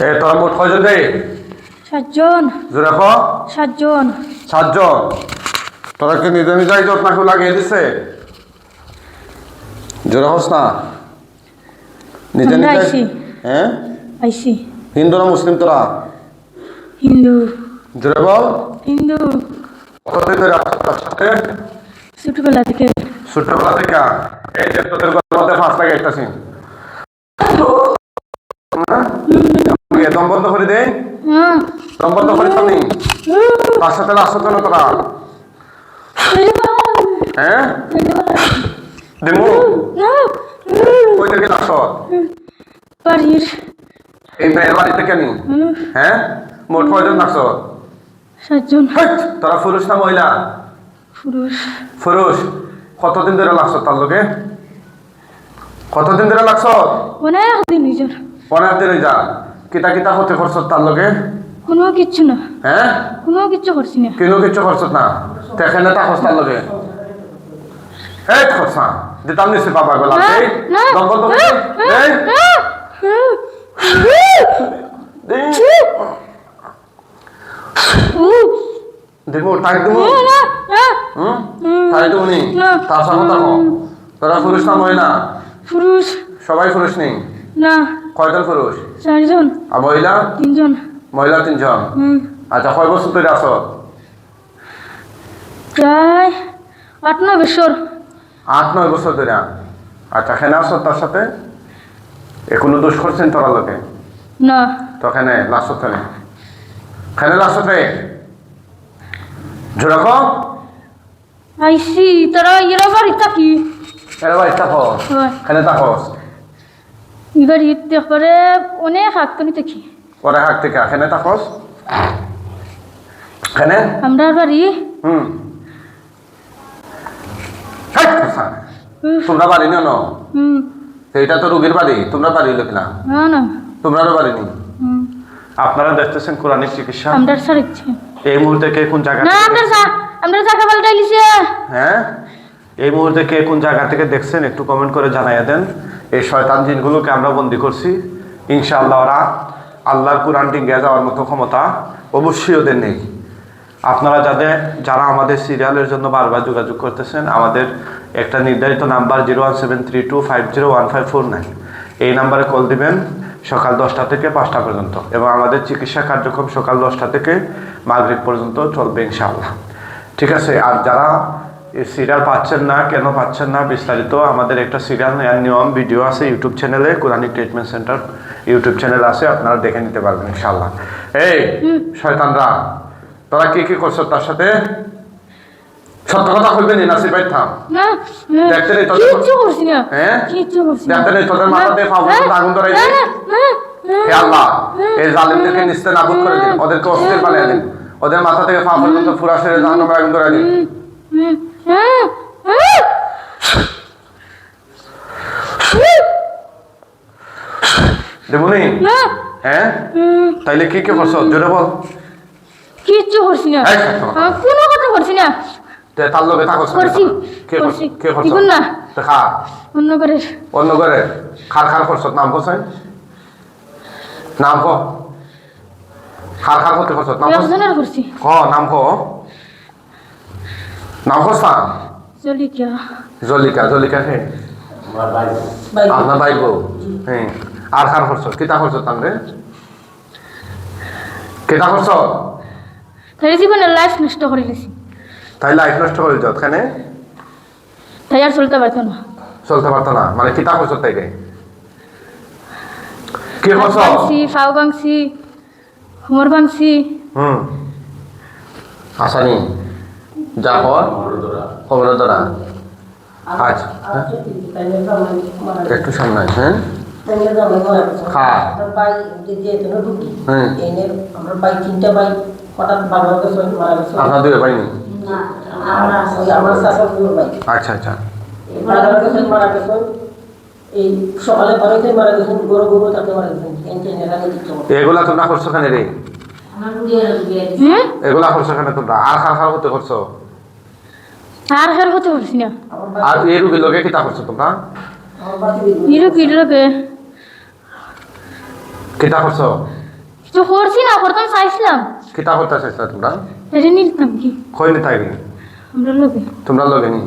এ তোরা মোট কয়জন রে? সাতজন। জোরে ক। সাতজন। সাতজন। তোরা কি নিজে নিজে নাকু লাগিয়ে দিছে? জোরে হস না। নিজে নিজে। হ্যাঁ আইসি হিন্দু না মুসলিম তোরা? হিন্দু। জোরে বল। হিন্দু। কতদিন ধরে ছোটবেলা থেকে। ছোটবেলা থেকে? এই যে তোদের মধ্যে ফাঁস লাগে একটা সিন দম বন্ধ করে দে দম বন্ধ করে থামি তার সাথে আসছো কেন তোরা হ্যাঁ? দিমু কই থেকে আসছ বাড়ির। এই মেয়ের বাড়ি থেকে নি? হ্যাঁ? মোট কয়জন আসছ সাতজন। তোরা পুরুষ না মহিলা? পুরুষ। পুরুষ। কতদিন ধরে লাগছ তার লোকে কতদিন ধরে লাগছ অনেক দিন অনেক দিন যা কিতা কিতা হতে করছ তার লোকে কোনো কিচ্ছু না। হ্যাঁ কোনো কিচ্ছু করছি না। কিনো কিচ্ছু করছ না? তেখানে তা করছ তার লোকে এই করছা দিতাম নিছি বাবা গলা এই তো না, এই দিমু না, না, হুম? টাইট দিমু নি। তার সাথে থাকো তোরা পুরুষ না মহিলা পুরুষ সবাই পুরুষ নেই না। কয়জন পুরুষ? চারজন। আর মহিলা? তিনজন। মহিলা তিনজন। হুম। আচ্ছা কয় বছর ধরে আছো? প্রায় আট নয় বছর। আট নয় বছর ধরে। আচ্ছা খেনে আসো তার সাথে? এ কোনো দোষ করছেন তোরা লোকে? না। তো খেনে লাস্ট খেনে খেনে লাস্ট ঝুড়ক আইসি তারা এরা বাড়ি থাকি। এর বাড়ি থাকো? খেনে থাকো। এবার ঈদ করে অনেক হাতকনি থাকি। পরে হাক থেকে খেনে থাকস খেনে আমরা বাড়ি। হুম। তোমরা বাড়ি নিও না? হুম। এইটা তো রুগীর বাড়ি তোমরা বাড়ি লোক না না না। তোমরাও বাড়ি নি হুম। আপনারা দেখতেছেন কোরআনিক চিকিৎসা? আমরা সারিচ্ছে এই মুহূর্তে কে কোন জায়গা না আমরা আমরা টাকা পাল্টাইলিছে হ্যাঁ? এই মুহূর্তে কে কোন জায়গা থেকে দেখছেন একটু কমেন্ট করে জানাইয়া দেন। এই শয়তান জিনগুলোকে আমরা বন্দি করছি। ইনশাআল্লাহ ওরা আল্লাহর কোরআন ডিঙ্গে যাওয়ার মতো ক্ষমতা অবশ্যই ওদের নেই। আপনারা যাদের, যারা আমাদের সিরিয়ালের জন্য বারবার যোগাযোগ করতেছেন, আমাদের একটা নির্ধারিত number zero one seven three two five zero one five four nine এই নাম্বারে কল দিবেন সকাল দশটা থেকে পাঁচটা পর্যন্ত এবং আমাদের চিকিৎসা কার্যক্রম সকাল দশটা থেকে মাগরিব পর্যন্ত চলবে ইনশাআল্লাহ। ঠিক আছে, আর যারা এই সিরিয়াল পাচ্ছেন না কেন পাচ্ছেন না বিস্তারিত আমাদের একটা সিরিয়াল নেওয়ার নিয়ম ভিডিও আছে ইউটিউব চ্যানেলে Quranic treatment centre YouTube channel আছে আপনারা দেখে নিতে পারবেন ইনশাআল্লাহ। এই শয়তানরা তোরা কি কি করছ তার সাথে? সত্য কথা কইবেন নাসির ভাই থাম। না দেখতে নেই তোদের- কিচ্ছু করছি না। হ্যাঁ? কিচ্ছু করছি দেখতে নেই তোদের মাথাতে না, আগুন ধরাই না, হে আল্লাহ এই জালিমদেরকে নিস্তে নাবুদ করে দিন ওদেরকে অস্থির বানিয়ে দিন। ওদের মাথা থেকে ফা পর্যন্ত ফুরা সেরে জাহান্নামে আগুন ধরাই দিন। দেবুনি। হ্যাঁ তাইলে কি কি করছ? জোরে বল। কিচ্ছু করছি না। কথা। কোনো কথা করছি না। তে তার লোকে তা করছ কে করছি। কে না। তে খা। অন্য করে। অন্য করে। খার খার করছ? নাম কোথায় নাম কো খার খার করতে করছ? নাম একজনের করছি। ক নাম কো নাম কোসা চলি কিয়া জলিকা জলিকা হে। আপনার ভাই বউ হ্যাঁ আর কার করছ কিতা করছ তাহলে কিতা করছ তাই জীবনের লাইফ নষ্ট করে দিছি তাই লাইফ নষ্ট করে দিত ওখানে তাই আর চলতে পারতো না চলতে পারতো না মানে কিতা করছ তাইকে? কি করছ ভাঙছি ফাও ভাঙছি হোমর ভাঙছি। হুম। আসানি খবর ধরা আচ্ছা হ্যাঁ? একটু সামনে আয়, হ্যাঁ? খা। আপনার আমার আচ্ছা আচ্ছা। এগুলা তোমরা করছ কেন রে? এগুলা করছ কেন তোমরা? আর খার খার হতে করছ? আর হের হতে পারছি না। আর এই রুগীর লোকে কিতা করছ তোমরা? বাড়ি ইরো কি লোকে কিতা করছ? কিছু করছি না করতাম চাইছিলাম। কিতা করতে চাইছো তোমরা? এটা নিতাম কি। কইনি তাইনি আমরা লোকে তোমরা লগে নি?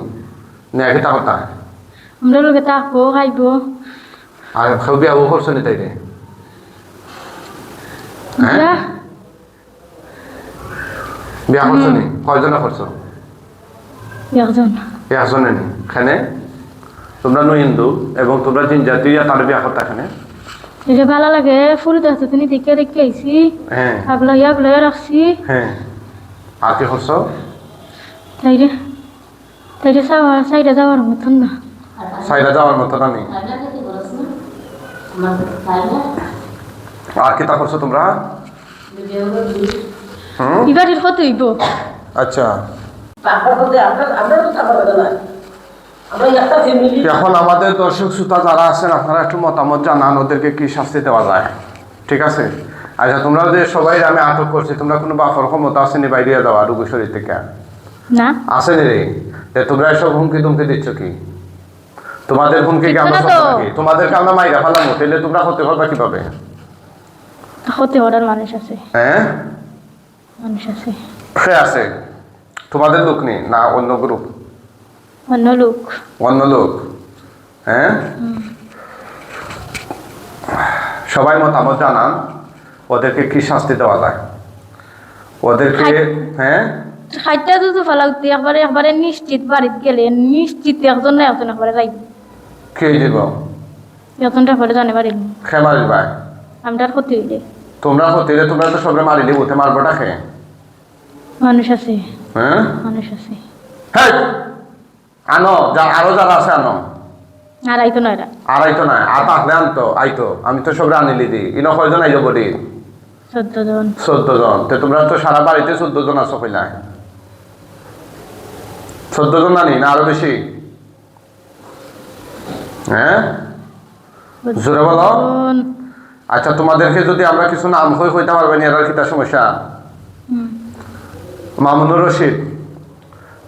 নে কিতা কথা আমরা লোকে থাকব খাইবো। আর কেউ বিয়া করছ নি তাইরে হ্যাঁ? বিয়া করছ নি? কয়জনে করছ? এখানে তোমরা নো হিন্দু এবং তোমরা জিন জাতীয় তার বিয়া করতে এখানে এটা ভালো লাগে ফুল দেখতে তুমি দেখে দেখে আইসি হ্যাঁ। রাখছি। হ্যাঁ। আর কি তাইরে তাইরে যাওয়ার সাইডে যাওয়ার মতন না। সাইডে যাওয়ার মতো না নেই আর কি তা করছ তোমরা? হুম কত হইব? আচ্ছা। এখন আমাদের দর্শক শ্রোতা যারা আছেন আপনারা একটু মতামত জানান ওদেরকে কি শাস্তি দেওয়া যায়? ঠিক আছে? আচ্ছা তোমরা যে সবাই আমি আটক করছি তোমরা কোনো বাফর ক্ষমতা আসেনি বাইরে দেওয়া রুগী শরীর থেকে? না। আসেনি রে? যে তোমরা এসব হুমকি তুমকি দিচ্ছ কি? তোমাদের হুমকি কি আমরা সত্য নাকি? তোমাদেরকে আমরা মাইরা ফেলাম তাহলে তোমরা হতে পারবা কীভাবে? হতে ওরার মানুষ আছে। হ্যাঁ? মানুষ আছে। সে আছে। তোমাদের লোক নেই? না অন্য গ্রুপ অন্য লোক। অন্য লোক? হ্যাঁ? সবাই মতামত জানান। ওদেরকে কি শাস্তি দেওয়া যায়? ওদেরকে হ্যাঁ? দুধ ফেলাউতে একবারে একবারে নিশ্চিত বাড়িতে গেলে নিশ্চিত একজন না একজন একবারে যাইব কে দিব? একজনটা পরে জানে পারি খে মারিল ভাই। আমটার ক্ষতি হইলে। তোমরা তোমরা তো সবরে মারিলে উঠে মারবোটা খে মানুষ আছে। হ্যাঁ? মানুষ আছে। হেই! আনো যা আরও যারা আছে আনো। আর আইতো না এরা। আর আইতো না আর আনতো আইতো। আমি তো দি ইনো কয়জন আইলো বলি? চোদ্দ জন। চোদ্দ জন। তো তোমরা তো সারা বাড়িতে চোদ্দ জন আছো কইলা। চোদ্দ জন আনি না আরও বেশি? হ্যাঁ? জোরে বলো। আচ্ছা তোমাদেরকে যদি আমরা কিছু নাম হয়ে কইতে পারবেন এর কি সমস্যা। মামুনুর রশিদ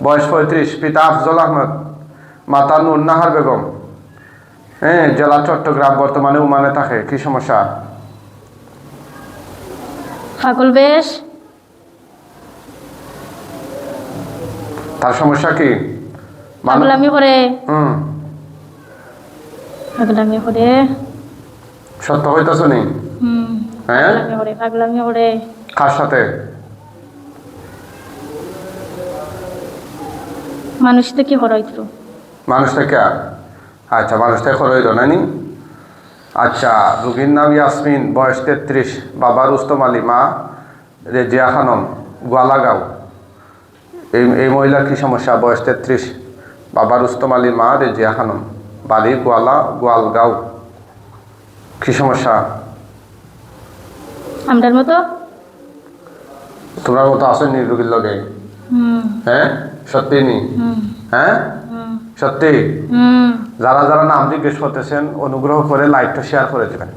বয়স পঁয়ত্রিশ পিতা আফজল আহমদ মাতা নুর নাহার বেগম। হ্যাঁ জেলা চট্টগ্রাম বর্তমানে উমানে থাকে কি সমস্যা? পাগল বেশ। তার সমস্যা কি? পাগলামি করে। হুম। পাগলামি করে। সত্য হইতেছ নি? হুম। হ্যাঁ? পাগলামি করে। কার সাথে? মানুষ তো হরাইতো। মানুষ থেকে আচ্ছা মানুষ থেকে হইল নানি আচ্ছা রুগীর নাম ইয়াসমিন বয়স তেত্রিশ বাবা রুস্তম আলী মা রেজিয়া খানম গোয়ালাগাঁও। এই এই মহিলার কি সমস্যা? বয়স তেত্রিশ বাবা রুস্তম আলী মা রেজিয়া খানম বাড়ি গোয়ালা গোয়ালগাঁও। কি সমস্যা? আমটার মতো? তোমরা মতো আসেনি রুগীর লগে? হ্যাঁ? সত্যি নি? হ্যাঁ? সত্যি? যারা যারা নাম জিজ্ঞেস করতেছেন অনুগ্রহ করে লাইভটা শেয়ার করে দেবেন।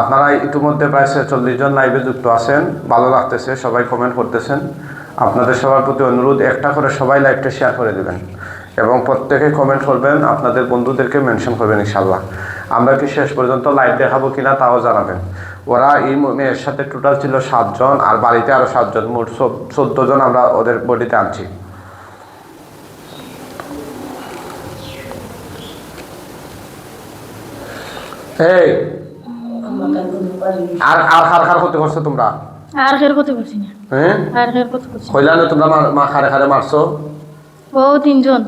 আপনারা ইতিমধ্যে প্রায় চল্লিশ জন লাইভে যুক্ত আছেন ভালো লাগতেছে সবাই কমেন্ট করতেছেন। আপনাদের সবার প্রতি অনুরোধ একটা করে সবাই লাইভটা শেয়ার করে দেবেন। এবং প্রত্যেকে কমেন্ট করবেন আপনাদের বন্ধুদেরকে মেনশন করবেন ইনশাল্লাহ আমরা কি শেষ পর্যন্ত লাইভ দেখাবো কিনা তাও জানাবেন। ওরা এই মেয়ের সাথে টোটাল ছিল সাতজন আর বাড়িতে আরও সাতজন মোট চোদ্দ জন আমরা ওদের বডিতে আনছি। এই করতে আর আর খার খার করতে করছ তোমরা? আর খের না। হ্যাঁ? আর খের কইলা না তোমরা মা- খারে খারে মারছো। ও তিনজন।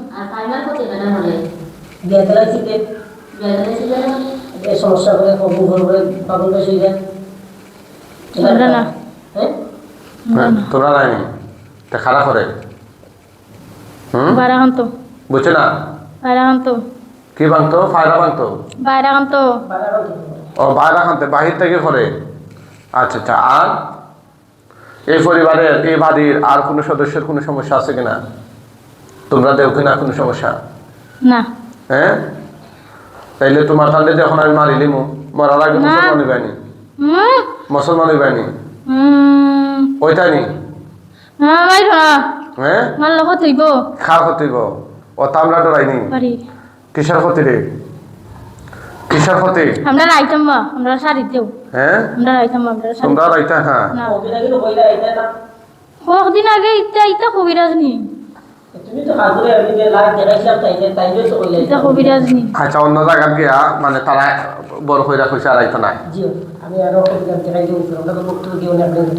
থেকে এই সমস্যা করে কবু ঘর করে পাগল বেশ যায় আমরা না। হ্যাঁ? হ্যাঁ, তোমরা নাই। তা করে। হুম? বুঝছে না? বাইরে খান তো কি ভাঙতো ফায়রা ভাঙতো বাইরে খান তো বাড়ানো ঠিক হবে। ও বাইরা খানতে বাহির থেকে করে? আচ্ছা আচ্ছা আর? এই পরিবারের এই বাড়ির আর কোনো সদস্যের কোনো সমস্যা আছে কিনা? তোমরা দেও কিনা কোনো সমস্যা? না। হ্যাঁ? তাইলে তোমার তাহলে যখন আমি মারি লিমু মরার আগে। মুসলমান হুম মুসলমান হইবানি হুম ওইটাই নি? হ্যাঁ? মারলে হইব। খা ক্ষতিব ও তামলা ডরাইনি পারি। কিসের ক্ষতি রে? কিসের ক্ষতি? আমরা রাইতাম মা আমরা শাড়িতেও হ্যাঁ? আমরা রাইতাম মা আমরা শাড়ি তোমরা রাইতা হ্যাঁ। না। ওকে কিন্তু কইলা এটা না কয়েকদিন আগে ইতা ইতা কবিরাজ নি। আচ্ছা অন্য গিয়া মানে তারা বড় হইরা কইছে আর আইতো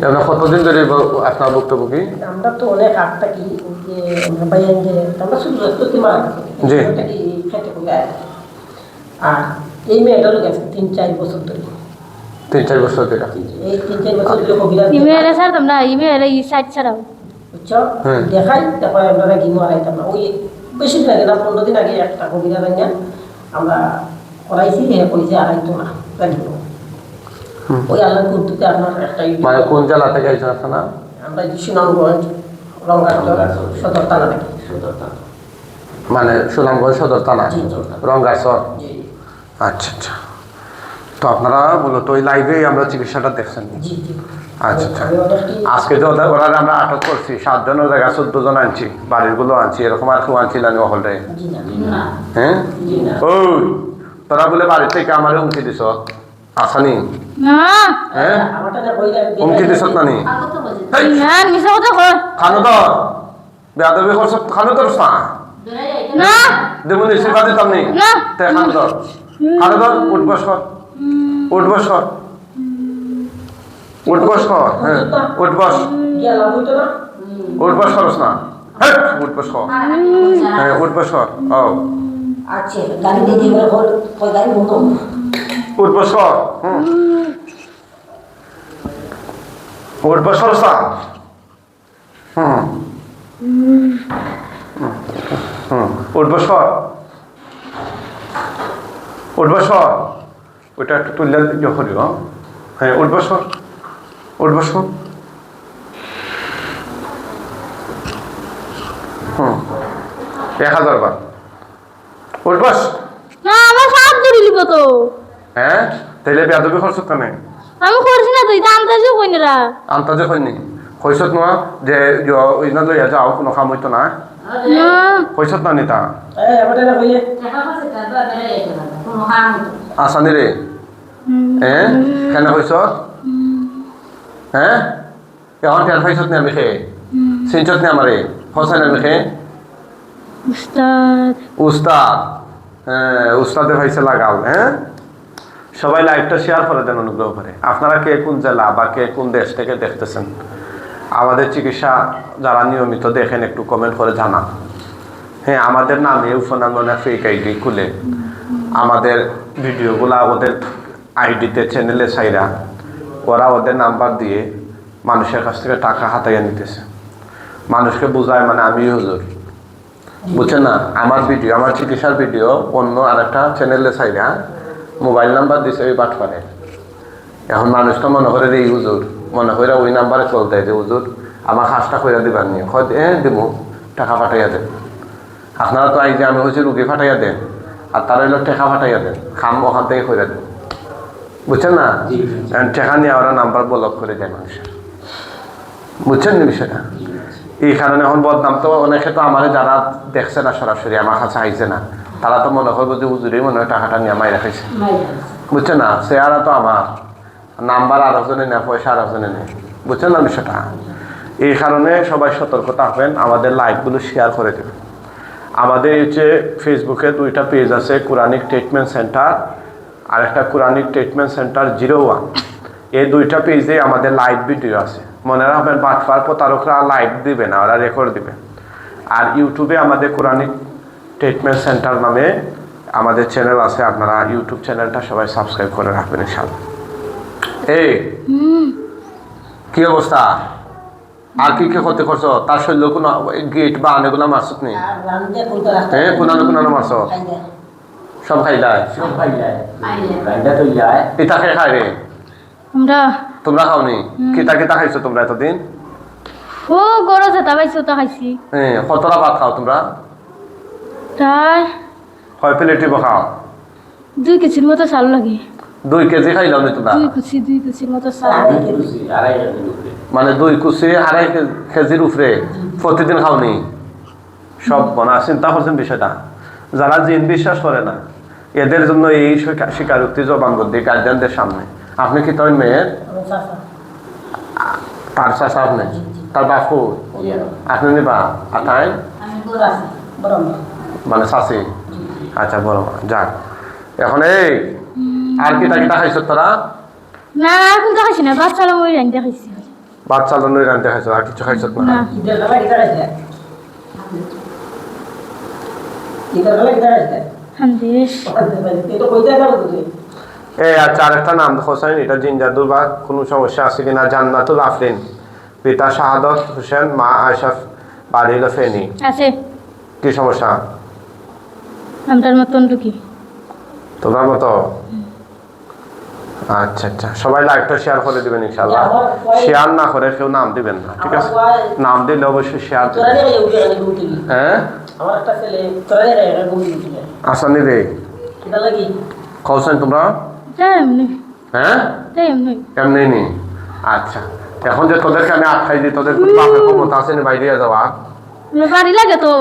আমরা কতদিন ধরে আপনার আমরা তো অনেক থাকি জি। আর এই তিন চার বছর ধরে। তিন চার বছর ধরে। এই তিন চার বছর ধরে কবিরা ছাড়তাম না ইমেলে ই সাইড ছাড়াও। বুঝছ? হুম। দেখাই তারপরে আমরা গিমো হারাইতাম না ওই বেশি দিন আগে না পনেরো দিন আগে একটা কবিরা রান্না আমরা করাইছি হে কইছে আড়াইতো না রাখব ওই আল্লাহ কুর্তুতে আপনার একটা ইয়ে- মানে কোন জেলা থেকে আইছেন আপনারা আমরা সুনামগঞ্জ রঙ্গাচর সদর থানা। নাকি সদর থানা। মানে সুনামগঞ্জ সদর থানা? জি আচ্ছা আচ্ছা। তো আপনারা মূলত ওই লাইভে আমরা চিকিৎসাটা দেখছেন। জি জি। আচ্ছা আচ্ছা। আজকে যে ওদের ওরা আমরা আটক করছি। সাতজনের জায়গায় চোদ্দ জন আনছি। বাড়িরগুলো আনছি। এরকম আর কেউ আনছিল না না হ্যাঁ? না ওই তোরা বলে বাড়ি থেকে আমার হুমকি দিছ। আসানি। না। হ্যাঁ? না হুমকি দিছ না কয়। খানো দর বেয়াদবি করছ খানো দর না? না। দেবো নিশ্চিত দিতাম নি। তে খানো দর খানো দর উঠ কর। উঠ কর। উঠ বস কর হ্যাঁ উঠ বস গিয়া লাভ হইতো না উঠ বস করস না হেই, উঠ বস কর হ্যাঁ উঠ বস কর ও আচ্ছা গাড়ি দিয়ে দিয়ে বল কই গাড়ি বন্ধ উঠ বস কর হুম উঠ বস করস না হুম হুম উঠ বস কর উঠ বস কর ওইটা একটু তুললে ইয়ে করি হ্যাঁ হ্যাঁ উঠ বস কর উঠ বস। হুম এক হাজার বার। উঠ বস। না আমার সাত ধরে লিব তো। হ্যাঁ? তাইলে বেয়াদবি খরচ কেন? আমি করছি না তো এটা আন্দাজও কই না আন্তাজে হয়নি। কইসত নোয়া যে ইনা লইয়া যাও কোনো কাম হইতো না? না। কইসত না নিতা? আসানি রে? হ্যাঁ? কেন কইসত হ্যাঁ? এখন টের পাইছত নি আমি খেয়ে চিনছত নি আমারে ফসাই আমি খেয়ে উস্তাদ। উস্তাদ। হ্যাঁ উস্তাদে ভাইসে লাগাও হ্যাঁ সবাই লাইভটা শেয়ার করে দেন অনুগ্রহ করে আপনারা কে কোন জেলা বা কে কোন দেশ থেকে দেখতেছেন? আমাদের চিকিৎসা যারা নিয়মিত দেখেন একটু কমেন্ট করে জানান। হ্যাঁ আমাদের নামে উপনাম মানে ফেক আইডি খুলে। আমাদের ভিডিওগুলা ওদের আইডিতে চ্যানেলে ছাইরা ওরা ওদের নাম্বার দিয়ে মানুষের কাছ থেকে টাকা হাতাইয়া নিতেছে। মানুষকে বোঝায় মানে আমি হুজুর। বুঝছেন না? আমার ভিডিও, আমার চিকিৎসার ভিডিও অন্য আরেকটা চ্যানেলে চাই না। মোবাইল নাম্বার দিছে ওই বাটপারে এখন মানুষ তো মনে করে এই হুজুর, মনে করে ওই নাম্বারে চলতে যে হুজুর, আমার কাজটা কইরা দিবার নিয়ে হয় এ দিব টাকা পাঠাইয়া দেন। আপনারা তো আই যে আমি হচ্ছে রুগী ফাটাইয়া দেন, আর তারা হইল টেকা ফাটাইয়া দেন। খাম ওখান থেকে কইরা দেন। বুঝছেন না? টেকা নিয়ে ওরা নাম্বার ব্লক করে দেয় মানুষের। বুঝছেন না বিষয়টা? এই কারণে এখন বদনাম তো অনেকে তো আমার যারা দেখছে না সরাসরি আমার কাছে আইছে না তারা তো মনে করব যে হুজুরি মনে হয় টাকাটা নিয়ে মাই রাখাইছে বুঝছেন না? চেহারা তো আমার। নাম্বার আর একজনে নেয় পয়সা আর জনে নেয়। বুঝছেন না বিষয়টা? এই কারণে সবাই সতর্ক থাকবেন আমাদের লাইভগুলো শেয়ার করে দেবেন। আমাদের হচ্ছে ফেসবুকে দুইটা পেজ আছে কোরআনিক ট্রিটমেন্ট সেন্টার আর একটা Quranic treatment centre zero one এই দুইটা পেজে আমাদের লাইভ ভিডিও আছে। মনে রাখবেন বাটফার প্রতারকরা লাইভ দিবে না ওরা রেকর্ড দিবে। আর ইউটিউবে আমাদের কোরআনিক ট্রিটমেন্ট সেন্টার নামে আমাদের চ্যানেল আছে আপনারা ইউটিউব চ্যানেলটা সবাই সাবস্ক্রাইব করে রাখবেন ইনশাল্লাহ এই কি অবস্থা? আর কি কি ক্ষতি করছ? তার শরীর কোনো গেট বা অনেকগুলো মারছত নেই হ্যাঁ কোনানো কোনানো মাছ খাই যায় সব খাই যায়। সব খাই যায় গাইডা তো যায়। খায় রে। আমরা তোমরা খাওনি? কিতা কিতা খাইছো তোমরা এতদিন? ও গরো যেটা পাইছি ওটা খাইছি। হ্যাঁ কতটা ভাত খাও তোমরা। তাই কয় প্লেট খাও? দুই কেজির মতো চাল লাগে। দুই কেজি খাইলাম নি তোমরা? দুই কুচি দুই কুচির মতো চাল। মানে দুই কুচি আড়াই কেজির উপরে? প্রতিদিন খাওনি? সব বনা চিন্তা করছেন বিষয়টা। যারা জিন বিশ্বাস করে না এদের জন্য এই স্বীকার- স্বীকারোক্তি জবানবন্দি গার্জিয়ানদের সামনে। আপনি কি তোর মেয়ের? তার চাষা আপনি? তার বাপু? আপনি নিবা আর তাই? মানে শাশি আচ্ছা বড় যাক। এখন এই আর কিতা কিতা খাইছ তোরা? না বাচ্চা ওই আর কিছু খাইছ না? এই আচ্ছা আরেকটা নাম হোসেন এটা বা কোনো সমস্যা আছে কিনা জান্নাতুল আফরিন। পিতা শাহাদত হোসেন মা আশাফ বাড়ি হলো ফেনি। আছে। কি সমস্যা? আমটার মতন ঢুকি তোমার মতো? আচ্ছা আচ্ছা সবাই শেয়ার করে দিবেন ইনশাল্লাহ শেয়ার না করে কেউ নাম দিবেন না ঠিক আছে? নাম দিলে অবশ্যই শেয়ার হ্যাঁ? আমার একটা ছেলে আসানি রে। কৌশন তোমরা। হ্যাঁ? এমনি। নি? আচ্ছা। এখন যে তোদেরকে আমি আটকাই দিই তোদের বাপের ক্ষমতা আছে নি বাইরে যাওয়া? বাড়ি লাগে তো।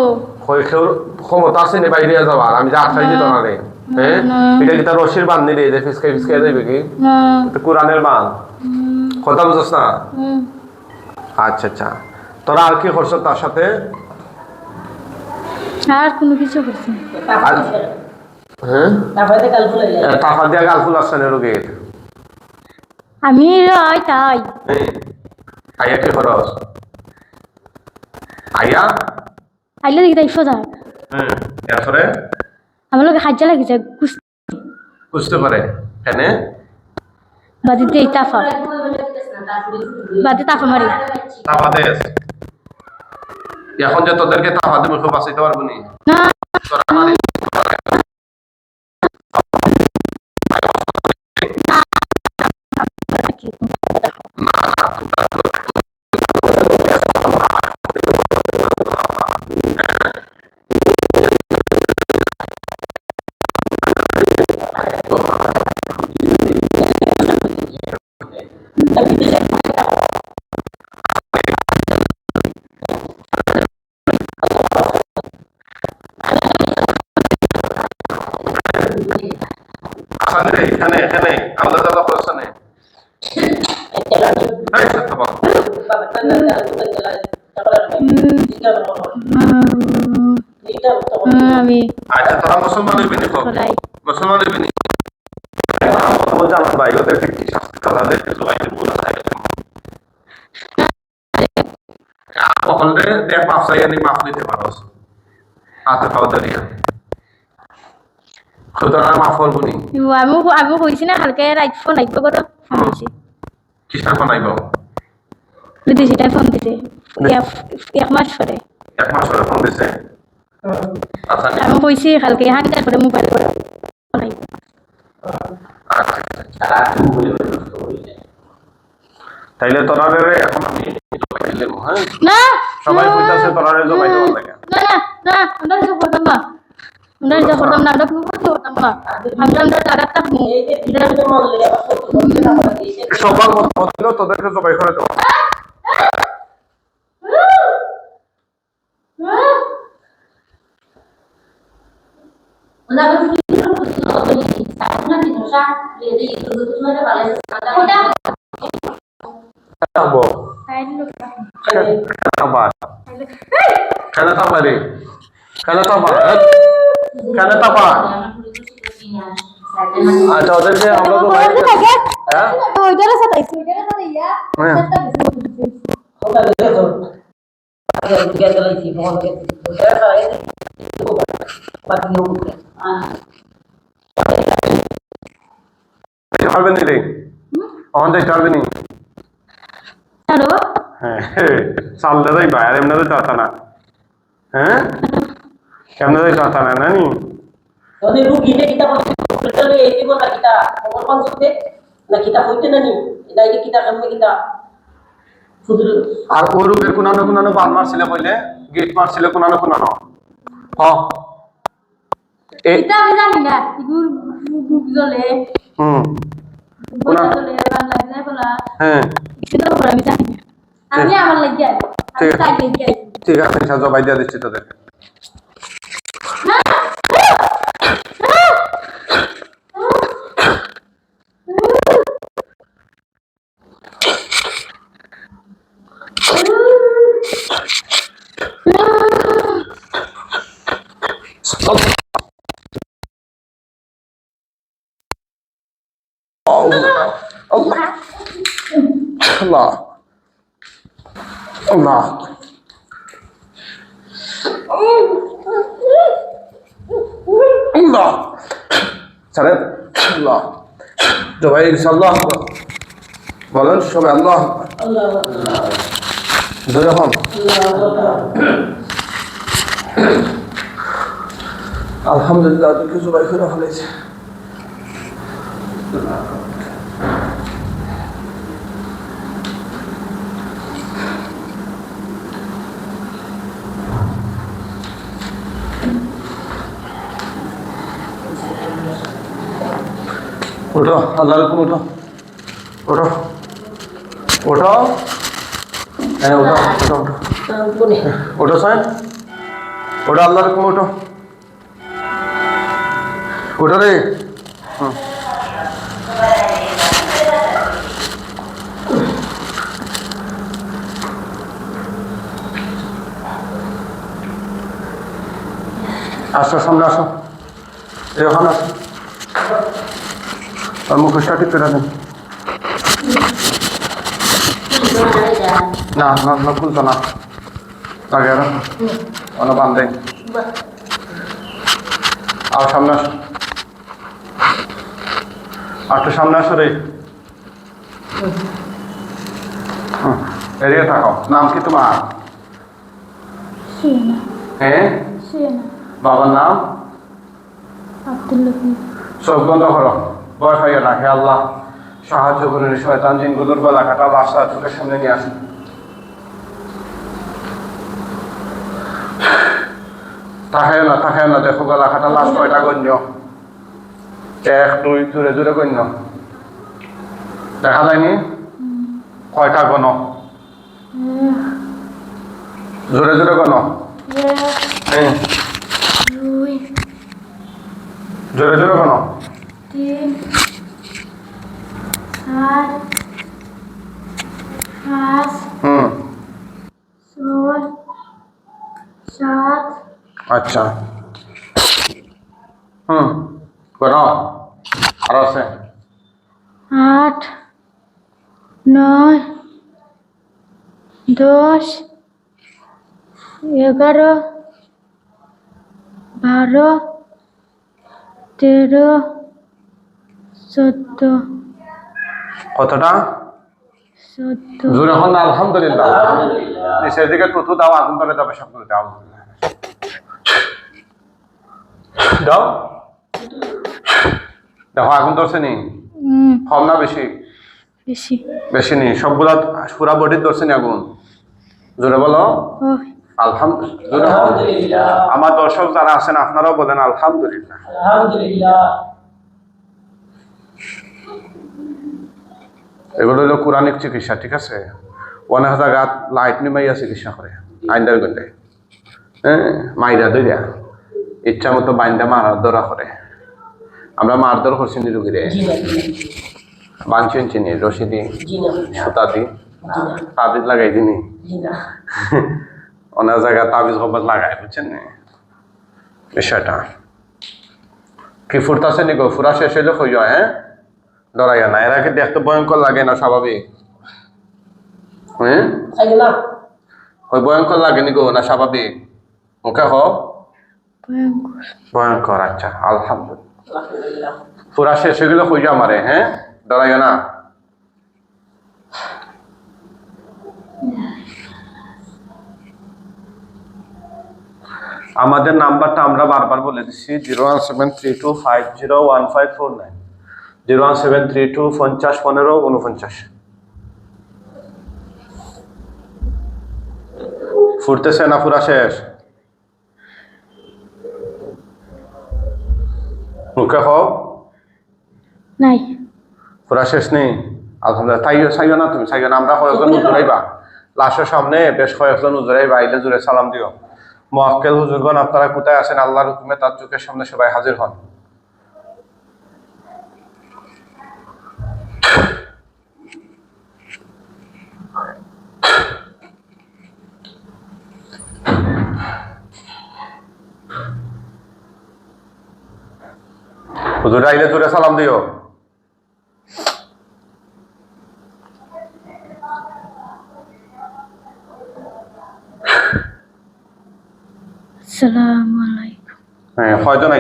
ক্ষমতা আছে নি বাইরে যাওয়ার আমি যে আটকাই দিত না। রে। হ্যাঁ? এটা কি তার রশির বান নিলে যে ফিসকে ফিসকে দেবে কি? কোরআনের বান। কথা বুঝছ না? আচ্ছা আচ্ছা। তোরা আর কি করছ তার সাথে? আর কোনো কিছু করছি। হ্যাঁ? তারপরে কাল ফুলে টাকা দিয়া গাল ফুল আসছে না রোগীর আমি রাই তাই। আইয়া কি খরচ। আইয়া? আইলে দেখি তাই সোজা। হুম এরপরে আমার লোক হাজ্জা লাগিছে কুস্তি বুঝতে পারে কেন বাদিতে তাফা। বাদি তাফা মারি। দেশ। এখন যে তোদেরকে তাপা দেবে খুব বাঁচাইতে পারব নি? না। তোরা এখানে এখানে। প্রশ্নে আমি আচ্ছা তোরা মুসলমান হইবি নি খুব? খোলাই মুসলমান হইবি নি বলছে আমার ভাই ওদেরকে কি শাস্তি করা যায় কিন্তু ভাই বলে থাকে হলে দেখ মাফ চাই আনি মাফ নিতে পারো হাতে খাওয়া দাঁড়িয়ে সুতরাং মাফ করব নি আমি আমি কইছি না কালকে রাইট ফোন আইব করে ফোন দিছি। কিসের ফোন আইব বিদেশি টাই ফোন দিছে। এক- মাস পরে এক মাস পরে ফোন দিছে? আমি কইছি কালকে হাঁটার পরে মোবাইল করে ফোন আইব করে। তাইলে তোরা রে এখন আমি জবাই না সবাই কইতাছে তোরা রে জবাই দেওয়ার লাগে না না না আমরা করতাম না আমরা এটা করতাম না আমরা কোনো কিছু করতাম না আমরা আমরা যে করতে পারে যে সবার মত হলো তোদেরকে জবাই করে দেবো থাকব আবার কেন তাপা রে কেন তাপা কেন তাপা আচ্ছা ওদেরকে আমরা তো ভাই হ্যাঁ ওইটারে সাতাইছি ওইটারে সাতাইয়া হ্যাঁ। ওটা দেখো আগে দিকে গেলাইছি ফোন কে এটা সারাই বাকি নিয়ে উঠে দেখতে পারবেন নি রে অন দেখতে পারবেন নি হ্যালো হ্যাঁ চাল দাদাই বাইরে এমনি তো চাতা না হ্যাঁ এমনি তো চাতা না নানি? যদি রুগীতে কিতা হসপিটালে এই দিব না কিতা খবর পান করতে না কিতা হইতে না নি এটা এটা কিতা কামে কিতা আর ওই রোগের কোনানো কোনানো বাল মারছিলে কইলে? গেট মারছিলে কোনানো কোনানো? হ। এই এটা আমি জানি না ইগুর গুগ জ্বলে হুম। বাংলা বলা। হ্যাঁ। কিন্তু ওরা আমি জানি না। আমি আমার লাগি আই আমি ঠিক আছে। ঠিক আছে আচ্ছা জবাই দিয়ে দিচ্ছি তোদের আল্লাহ আল্লাহ আল্লাহ আল্লাহ ছাড়েন আল্লাহ জবাই আল্লাহ আকবার। বলেন সবাই আল্লাহ আকবার। আল্লাহ জোরে হন আলহামদুলিল্লাহ দুঃখে জবাই করে ফেলেছে ওঠো আল্লাহ রকম ওঠো। ওঠো। ওঠো। হ্যাঁ ওঠো ওঠো ওঠো। ওঠো, সাহেব। ওটা আল্লাহ রকম ওঠো। ওঠো রে। হুম। আসো, সামনে আসো। এখন আসো। আর মুখোশটা ঠিক করে দেন না না না খুলতো না। লাগে আর অন্য বান্ধে আর সামনে আসো। আর একটু সামনে আসো রে। এদিকে থাকো। নাম কি তোমার? হ্যাঁ বাবার নাম? আব্দুল লতিফ। চোখ বন্ধ করো। ভয় পাইও না হে আল্লাহ। সাহায্য করুন শয়তান জিনগুলোর গলা কাটা বাসা চোখের সামনে নিয়ে আসুন। তাকায় না তাকায় না দেখো গলা কাটা লাশ কয়টা গণ্য? এক দুই জোরে জোরে গণ্য। দেখা যায়নি? কয়টা গণ? জোরে জোরে গণ। এক হ্যাঁ জোরে জোরে গণ। তিন চার পাঁচ ছয় সাত আচ্ছা। হুম গণ আর আছে? আট নয় দশ এগারো বারো তেরো চোদ্দ কতটা জোরে হন আলহামদুলিল্লাহ। নিচের দিকে টুটু দাও আগুন ধরে যাবে সব দাও। দাও। দেখো আগুন ধরছে নি? হুম। কম না বেশি? বেশি। বেশি নি? সবগুলা পুরা বডির ধরছে নি আগুন? জোরে বলো। আলহামদুলিল্লাহ। আমার দর্শক যারা আছেন আপনারাও বলেন আলহামদুলিল্লাহ। আলহামদুলিল্লাহ। এগুলো হলো কোরআনিক চিকিৎসা ঠিক আছে? অনেক জায়গাত লাইট নিমাইয়া চিকিৎসা করে আইন্দার গন্ডে হ্যাঁ? মাইরা দইরা ইচ্ছা মতো বাইন্দা মারা ধরা করে। আমরা মারধর করছি নি রুগীরে বাঞ্চন চিনি রশি দি সুতা দি। তাবিজ লাগাই দিনি। অনেক জায়গায় তাবিজ খবর লাগাই বুঝছেন নি? বিষয়টা। কি ফুরতাছে নি গো? ফুরা শেষ হইলে কই যায় হ্যাঁ? ডরাইয়া না এরা কি দেখতে ভয়ঙ্কর লাগে না স্বাভাবিক? হ্যাঁ ওই ভয়ঙ্কর লাগে নি গো না স্বাভাবিক? মুখে হ ভয়ঙ্কর। আচ্ছা আলহামদুলিল্লাহ। পুরা শেষ হয়ে গেলে কই আমারে হ্যাঁ ডরাইয়া না। আমাদের নাম্বারটা আমরা বারবার বলে দিচ্ছি zero one seven three two five zero one five four nine. Zero one seven three two পঞ্চাশ পনেরো উনপঞ্চাশ ফুটতেছে না পুরা শেষ? মুখে হোক নাই। পুরা শেষ নেই? আলহামদুলিল্লাহ। তাইও চাইও না তুমি চাইও না আমরা কয়েকজন উজুরাইবা। লাশের সামনে বেশ কয়েকজন উজুরাইবা আইলে জুড়ে সালাম দিও। মহাক্কেল হুজুরগণ আপনারা কোথায় আছেন? আল্লাহর হুকুমে তার চোখের সামনে সবাই হাজির হন। হুজুর আইলে জোরে সালাম দিও। হ্যাঁ, কয়জন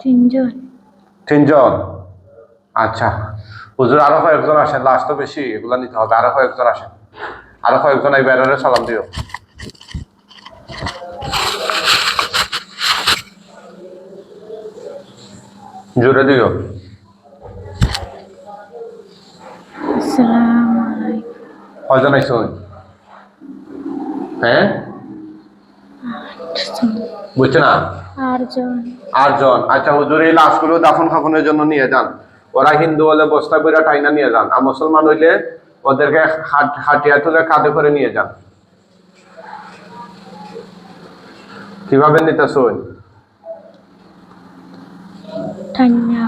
তিনজন। তিনজন? আচ্ছা হুজুর আরও কয়েকজন আসেন লাস্ট তো বেশি এগুলা নিতে হবে আরও কয়েকজন আসেন। আরও কয়েকজন এই বেড়ারে সালাম দিও। জোরে দিও। হ্যাঁ? বুঝছে না? আটজন। আচ্ছা হুজুর এই লাশগুলো দাফন খাফনের জন্য নিয়ে যান। ওরা হিন্দু হলে বস্তা করে টাইনা নিয়ে যান। আর মুসলমান হইলে ওদেরকে হাট- হাটিয়া তুলে কাঁধে করে নিয়ে যান। কীভাবে নিতে শুন টান্না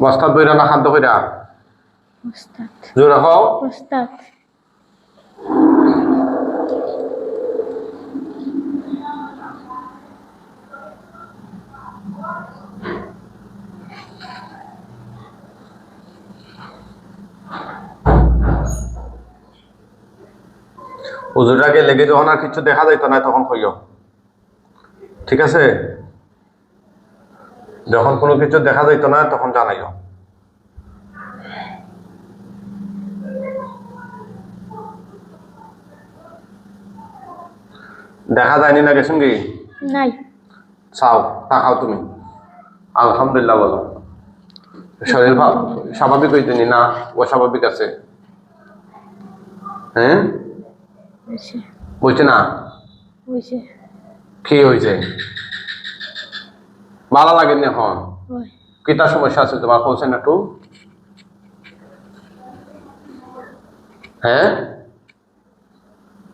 বস্তা বইরা না খাদ্য কইরা ওস্তাদ জোরে খাও ওস্তাদ হুজুরাকে লেগে যখন আর কিছু দেখা যাইতো না তখন কইও ঠিক আছে যখন কোনো কিছু দেখা যাইতো না তখন জানাইও দেখা যায়নি না গেছেন কি নাই। চাও তাকাও তুমি। আলহামদুলিল্লাহ বলো। শরীর ভা- স্বাভাবিক হইতেনি না? অস্বাভাবিক আছে। হ্যাঁ? বুঝছে না? কি হয়েছে ভালো লাগেনি এখন হন। কিতা সমস্যা আছে তোমার? বলছেন একটু। হ্যাঁ?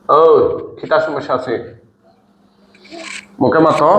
ও কিতা সমস্যা আছে? মুখে মাতো।